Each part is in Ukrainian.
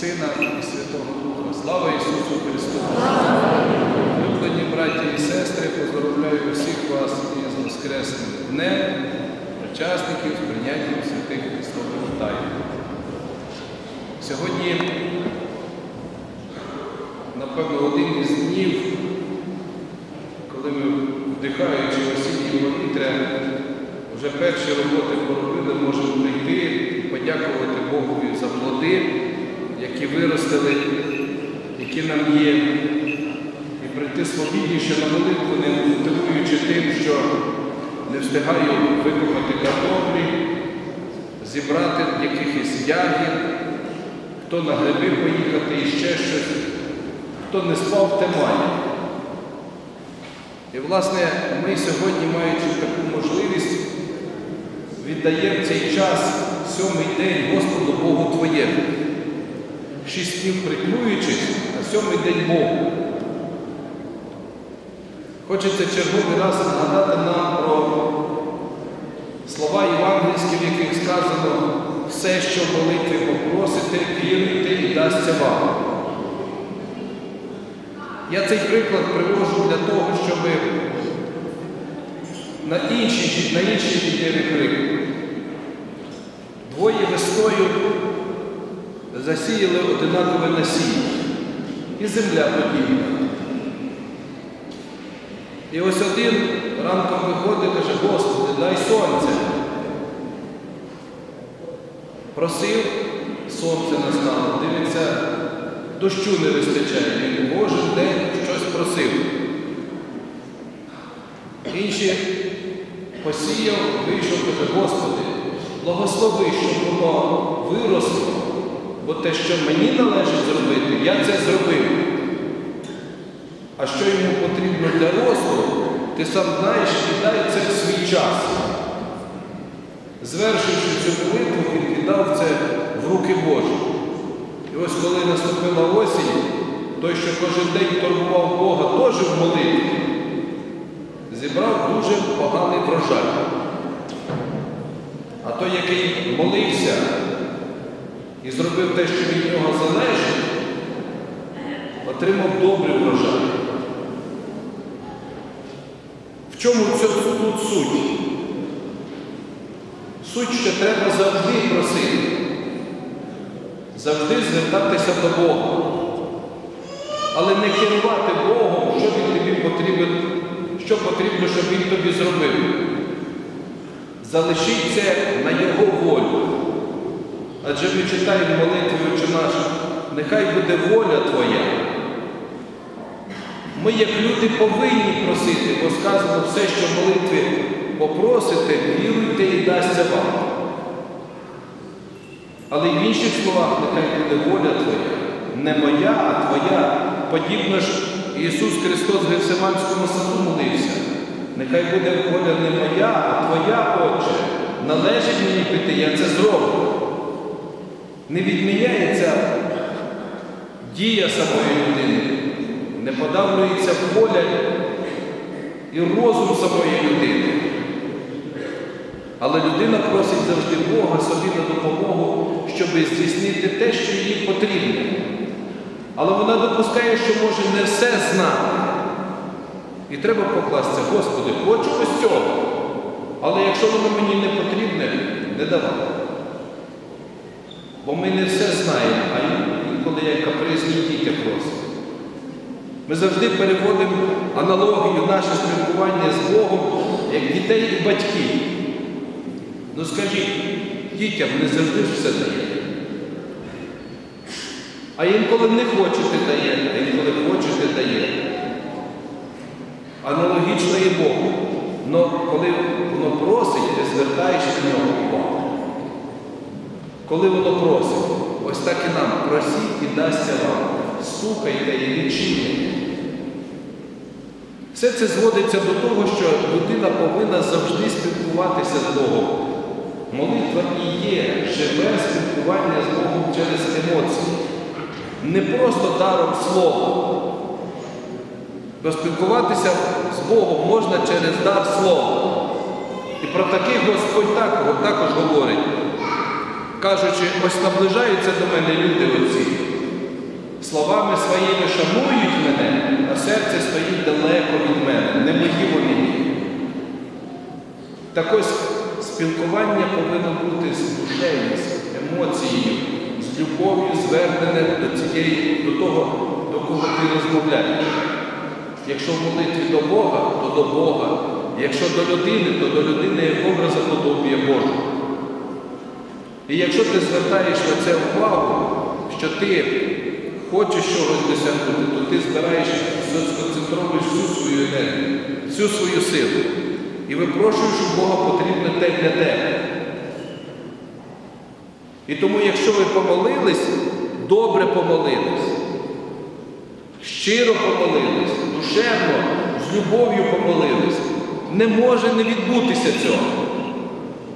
Сина і Святого Духа. Слава Ісусу Христу! Люблені браті і сестри, поздоровляю усіх вас із Воскресним днем, учасників прийняттям святих Христових тайн. Сьогодні, напевно, один із днів, коли ми, вдихаючи осіннє повітря, вже перші роботи поробили, можемо прийти і подякувати Богу за плоди, які виростили, які нам є, і прийти свобідніше на молитву, не мотивуючи тим, що не встигаю викопати картоплі, зібрати якихось ягід, хто на гриби поїхати і ще щось, хто не спав, те має. І, власне, ми сьогодні, маючи таку можливість, віддаємо цей час, сьомий день Господу Богу Твоєму. Шість днів приклюючись, а сьомий день Богу. Хочеться черговий раз згадати нам про слова євангельські, в яких сказано, все, що молитві попросите, віруйте і дасться вам. Я цей приклад привожу для того, щоб на інші, на інші крик. Двоє весною засіяли одинакове насіння. І земля подібна. І ось один ранком виходить і каже, Господи, дай сонце. Просив, сонце настало, дивиться, дощу не вистачає. Він кожен день щось просив. Інші посіяв, вийшов, каже, Господи, благослови, щоб воно виросло, бо те, що мені належить зробити, я це зробив. А що йому потрібно для росту, ти сам знаєш і це в свій час. Звершивши цю молитву, він віддав це в руки Божі. І ось коли наступила осінь, той, що кожен день турбував Бога, теж в молитві, зібрав дуже поганий врожай. А той, який молився і зробив те, що від нього залежить, отримав добрий врожай. В чому тут суть? Суть, що треба завжди просити, завжди звертатися до Бога, але не керувати Богом, що він тобі потрібен, що потрібно, щоб він тобі зробив. Залишіть це на Його волю. Адже ми читаємо молитві Отче наш, нехай буде воля Твоя. Ми, як люди, повинні просити, бо сказано все, що в молитві попросите, віруйте і дасться вам. Але в інших словах, нехай буде воля Твоя, не моя, а Твоя. Подібно ж Ісус Христос в Гефсиманському саду молився. Нехай буде воля не моя, а Твоя, Отче. Належить мені піти, я це зроблю. Не відміняється дія самої людини, не подавлюється воля і розум самої людини. Але людина просить завжди Бога собі на допомогу, щоб здійснити те, що їй потрібно. Але вона допускає, що може не все знати. І треба покластися, Господи, хочу ось цього. Але якщо воно мені не потрібне, не давай. Бо ми не все знаємо, а інколи як капризні діти просять. Ми завжди переводимо аналогію наше спілкування з Богом як дітей і батьків. Ну скажіть, дітям не завжди все дає. А інколи не хочете дає, а інколи хочете дає. Аналогічно і Богу. Но коли воно просить, ти звертаєш до нього увагу. Коли воно просить, ось так і нам просіть і дасться вам. Стукайте і відчиняйте. Все це зводиться до того, що людина повинна завжди спілкуватися з Богом. Молитва і є живе спілкування з Богом через емоції. Не просто даром слова. Бо спілкуватися з Богом можна через дар слова. І про таких Господь так, також говорить, кажучи, ось наближаються до мене люди оці, Словами своїми шанують мене, а серце стоїть далеко від мене, не мої вони. Так ось спілкування повинно бути з душею, з емоцією, з любов'ю звернене до цієї, до того, до кого ти розмовляєш. Якщо в молитві до Бога, то до Бога. Якщо до людини, то до людини як образа подобія. І якщо ти звертаєш на це увагу, що ти хочеш чогось досягнути, то ти збираєш, сконцентруєш всю свою енергію, всю свою силу. І випрошуєш у Бога потрібне те для тебе. І тому, якщо ви помолились, добре помолились, щиро помолились, душевно, з любов'ю помолились, не може не відбутися цього.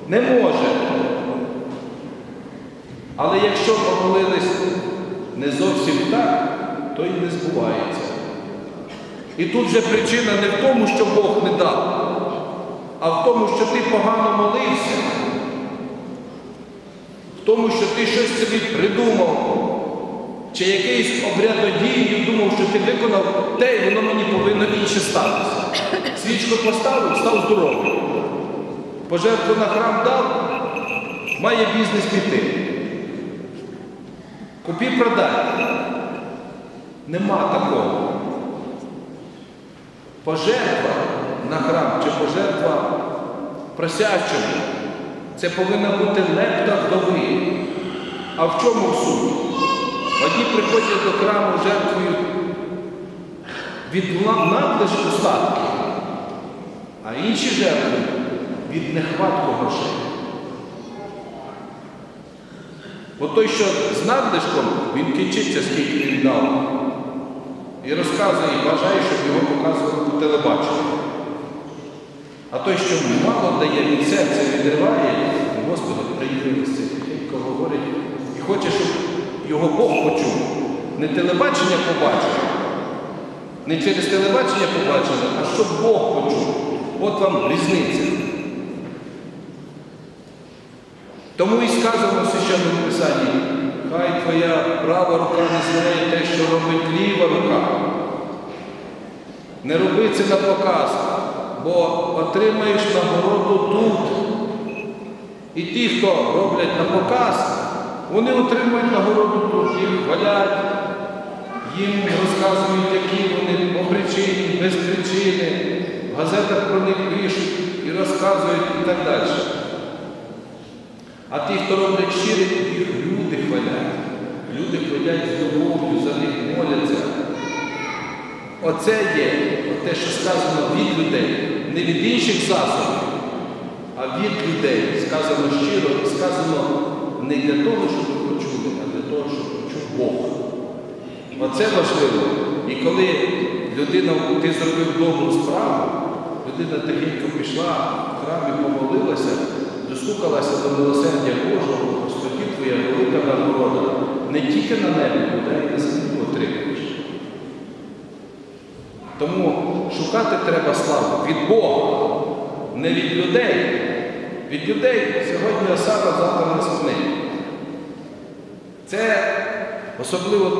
Не може. Але якщо помолились не зовсім так, то й не збувається. І тут же причина не в тому, що Бог не дав, а в тому, що ти погано молився, в тому, що ти щось собі придумав, чи якийсь обрядодію думав, що ти виконав те, і воно мені повинно інше статися. Свічку поставив, став здоровий. Пожертву на храм дав, має бізнес піти. Купі продай. Нема такого. Пожертва на храм чи пожертва просячому. Це повинна бути лепта вдови. А в чому суть? Одні приходять до храму жертвою від надлишку статки, а інші жертви від нехватку грошей. Бо той, що з надлишком, він кінчиться, скільки він дав. І розказує, і бажає, щоб його показували по телебаченню. А той, що мало дає, від серця відриває, і Господи, приїхали це, тихенько говорить, і хоче, щоб його Бог почув. Не телебачення побачив, не через телебачення побачили, а щоб Бог почув. От вам різниця. Тому і сказано в священному Писанні, хай твоя права рука не знає те, що робить ліва рука. Не роби це на показ, бо отримаєш нагороду тут. І ті, хто роблять на показ, вони отримують нагороду тут, їх хвалять, їм розказують, які вони по причині, без причини, в газетах про них пишуть і розказують і так далі. А ті, хто роблять щиро, їх люди хвалять. Люди хвалять з любов'ю, за них моляться. Оце є те, що сказано від людей, не від інших засобів, а від людей. Сказано щиро, сказано не для того, щоб почули, а для того, щоб почув Бог. Оце важливо. І коли людина, ти зробив добру справу, людина тихенько пішла в храм і помолилася, дослухалася до милосердя Божого, Господі твоя велика нагорода, не тільки на небі, але й на землі отримуєш. Тому шукати треба славу від Бога, не від людей. Від людей сьогодні осада, завтра нас вни. Це особливо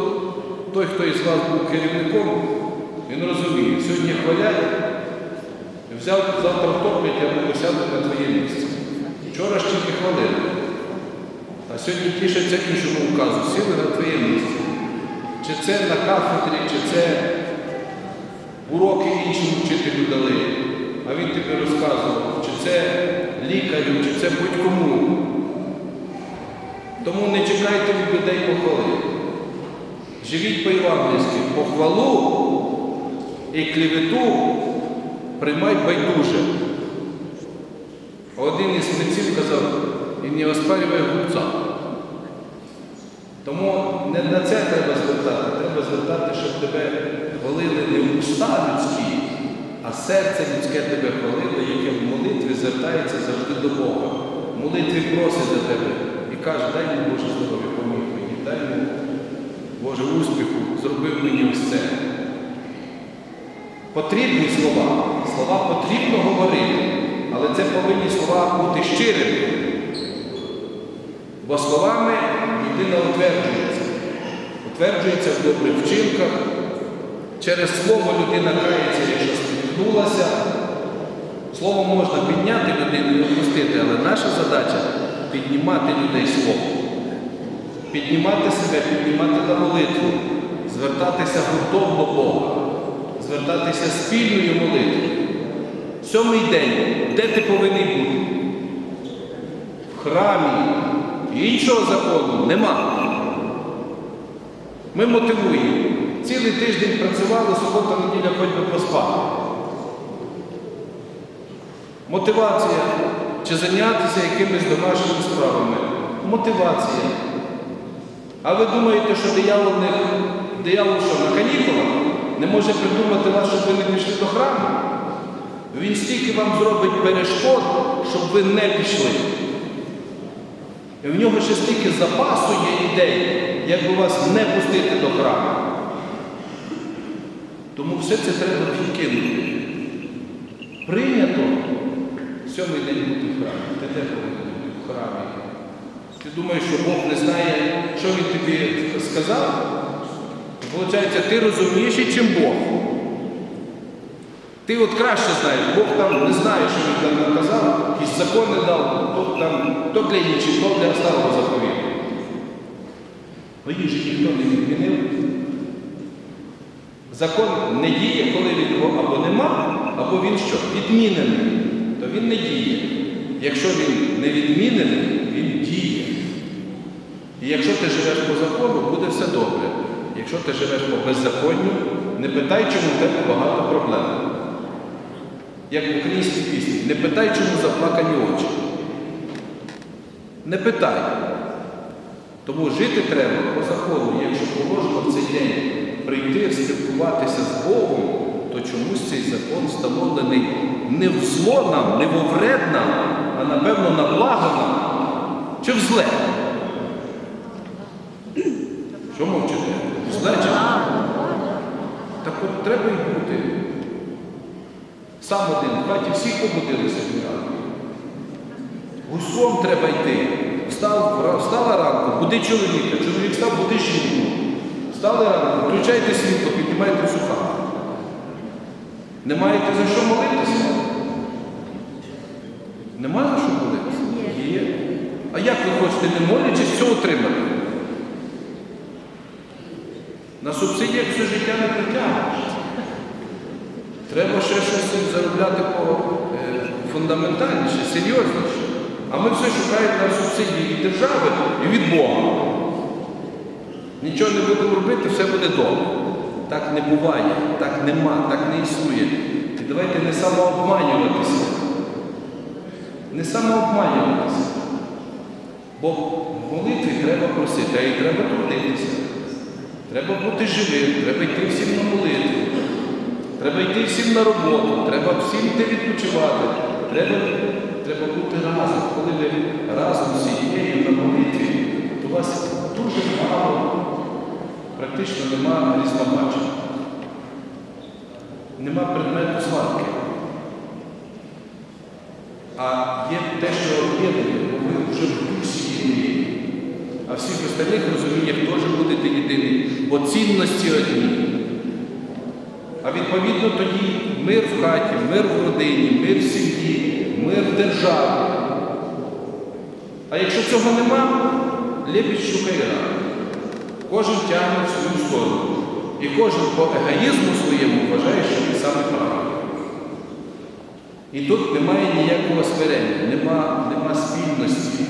той, хто із вас був керівником, він розуміє, сьогодні хвалять, взяв завтра втоплять, я буду на твоє місце. Вчора ж тільки хвалили. А сьогодні тішаться іншому указу, сіли на твоє місце. Чи це на кафедрі, чи це уроки іншому вчителю дали, а він тобі розказував, чи це лікарю, чи це будь-кому. Тому не чекайте від людей похвали. Живіть по-євангельськи, похвалу і клевету приймай байдуже. Один із митців казав, і не оспарює губця. Тому не на це треба звертати, треба звертати, щоб тебе хвалили не уста людські, а серце людське тебе хвалило, яке в молитві звертається завжди до Бога. В молитві просить за тебе і каже, дай мені Боже здоров'я, поміг мені, дай мені Боже успіху, зробив мені ось це. Потрібні слова, слова потрібно говорити, але це повинні слова бути щирими. Бо словами людина утверджується. утверджується в добрих вчинках. Через слово людина кається, якщо спіткнулася. Слово можна підняти людину і опустити, але наша задача піднімати людей словом. Піднімати себе, піднімати на молитву, звертатися гуртом до Бога, звертатися спільною молитвою. Сьомий день, де ти повинен бути? В храмі. Іншого закону нема. Ми мотивуємо. Цілий тиждень працювали, субота, неділя хоч би поспати. Мотивація чи зайнятися якимись домашніми справами. Мотивація. А ви думаєте, що диявол не диявол що, на канікулах не може придумати вас, щоб ви не пішли до храму? Він стільки вам зробить перешкод, щоб ви не пішли. І в нього ще стільки запасу є ідей, як би вас не пустити до храму. Тому все це треба відкинути. Прийнято сьомий день бути в храмі. Ти де повинен бути в храмі? Ти думаєш, що Бог не знає, що він тобі сказав? Получається, ти розумніший, чим Бог. Ти от краще знаєш, Бог там не знає, що він там наказав, якісь закони дав, то, там, то для інших, то для старого заповіту. Ну їх же ніхто не відмінив. Закон не діє, коли він його або нема, або він що? Відмінений. То він не діє. Якщо він не відмінений, він діє. І якщо ти живеш по закону, буде все добре. Якщо ти живеш по беззаконню, не питай, чому в тебе багато проблем. Як в українській пісні, не питай, чому заплакані очі. Не питай. Тому жити треба по закону. Якщо положено в цей день прийти, спілкуватися з Богом, то чомусь цей закон встановлений не в зло нам, не в вред нам, а напевно на благо нам. Чи в зле? Що мовчите? В Зле чи? Так от треба. Сам один, в хаті всі побудилися вмирати. Гуськом треба йти. Встав, встала ранку, буди чоловіка, чоловік встав, буди жінку. Встали ранку, включайте світло, піднімайте хату. Не маєте за що молитися? Нема за що молитися? Є. А як ви хочете, не молячись, все отримати? На субсидіях все життя не притягнеш. Треба ще щось заробляти по е, фундаментальніше, серйозніше. А ми все шукаємо на субсидії від держави і від Бога. Нічого не будемо робити, все буде добре. Так не буває, так нема, так не існує. І давайте не самообманюватися. Не самообманюватися. Бо молитві треба просити, а і треба трудитися. Треба бути живим, треба йти всім на молитву. Треба йти всім на роботу, треба всім йти відпочивати. Треба, треба бути разом. Коли ви разом з сім'єю на молитві, то у вас дуже мало, практично нема різнобачення. Нема предмету сварки. А є те, що об'єднує, бо ви вже в дусі єдині. А всіх остальних розумієте, теж будете єдині, бо цінності одні. Відповідно тоді мир в хаті, мир в родині, мир в сім'ї, мир в державі. А якщо цього нема, лебідь шукає рак. Кожен тягне в свою сторону. І кожен по егоїзму своєму вважає, що він саме правильний. І тут немає ніякого смирення, нема, нема спільності.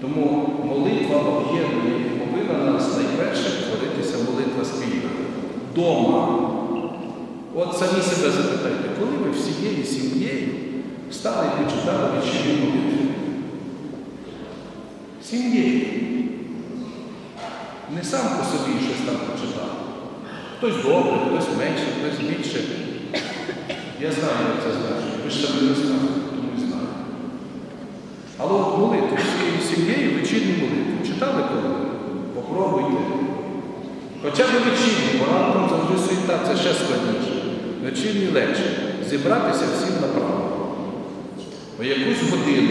Тому молитва об'єднує і повинна нас найперше творитися молитва спільна. Дома. От самі себе запитайте, коли ви всією сім'єю стали і почитали вечірню молитву? Сім'єю. Не сам по собі щось там почитав. Хтось добре, хтось менше, хтось більше. Я знаю, як це значить. Ви ж себе не знаєте, тому і знаю. Але от молитву всією сім'єю вечірню молитву. Читали коли? Попробуйте. Хоча б вечірню, бо ранком завжди суєта, це ще складніше. Вечірній легше. Зібратися всім направо. О якусь годину.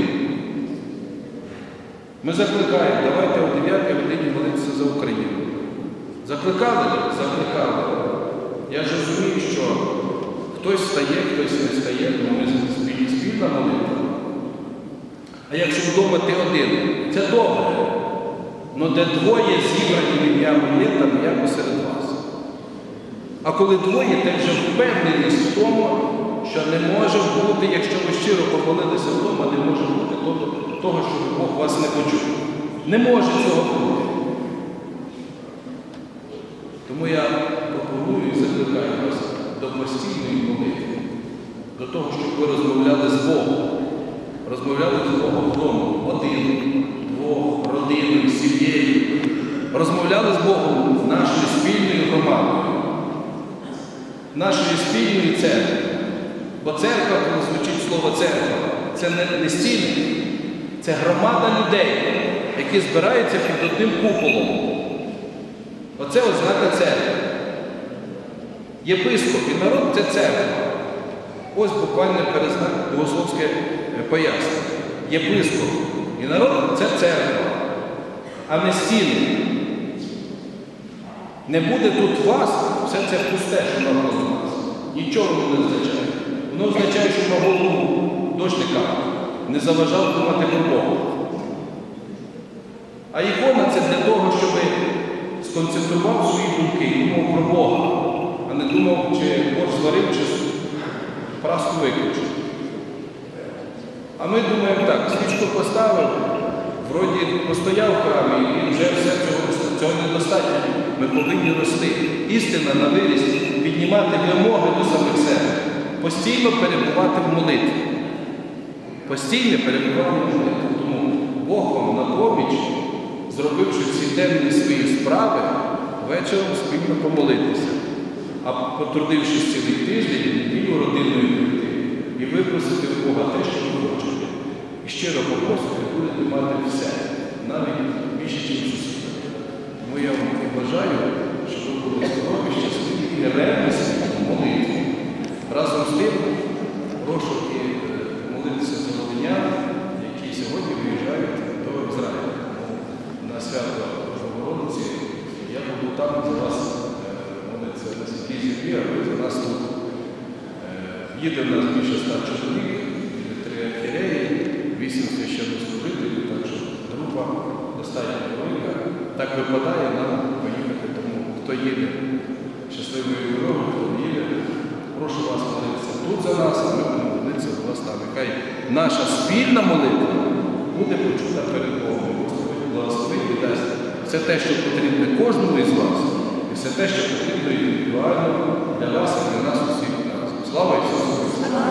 Ми закликаємо, давайте о 9 годині молитися за Україну. Закликали? Закликали. Я ж розумію, що хтось встає, хтось не встає, тому ми спіль- спільна молитва. А якщо вдома ти один, це добре. Ну де двоє зібрані в ім'я там я посеред вас. А коли двоє, ти вже впевненість в тому, що не може бути, якщо ви щиро помолилися вдома, не може бути того, що Бог вас не почув. Не може цього бути. Тому я пропоную і закликаю вас до постійної молитви, до того, щоб ви розмовляли з Богом. Розмовляли з Богом вдома, один, двох, родиною, сім'єю. Розмовляли з Богом спільною громадою, нашою спільною церквою. Бо церква, коли звучить слово церква, це не, не стіни, це громада людей, які збираються під одним куполом. Оце ознака церкви. Єпископ і народ це церква. Ось буквально перезнак богословське е, пояснення. Єпископ і народ це церква, а не стіни. Не буде тут вас, все це пусте, що навколо нас. Нічого воно не означає. Воно означає, що на голову дощ не заважав думати про Бога. А ікона це для того, щоб сконцентрував свої думки думав про Бога, а не думав, чи борщ зварив, чи праску виключив. А ми думаємо так, свічку поставив, вроді постояв в храмі і вже все цього, цього недостатньо. Ми повинні рости. Істина на виріс, піднімати вимоги до самих себе, постійно перебувати в молитві. Постійне перебування в молитві. Тому Бог вам на поміч, зробивши всі темні свої справи, вечором спільно помолитися. А потрудившись цілий тиждень, неділю родиною прийти і випросити в Бога те, що ви хочете. І щиро попросити, будете мати все, навіть більше, ніж. Тому я вам і бажаю, щоб ви були здорові, щасливі і ревності молитві. Разом з тим, прошу і е, молитися за волинян, які сьогодні виїжджають до Ізраїля на свято Богородиці. Я буду там за вас е, молитися на святій землі, а ви за нас тут. Е, Їде в нас більше ста чоловік, три архіреї, вісім священнослужителів, так що група достатньо так випадає нам поїхати. Тому хто їде щасливою дорогою, хто їде, прошу вас молитися тут за нас, а ми будемо молитися за вас там. Нехай наша спільна молитва буде почута перед Богом. Господь благословить і дасть все те, що потрібне кожному із вас, і все те, що потрібно індивідуально для вас і для нас усіх нас. Слава Ісусу!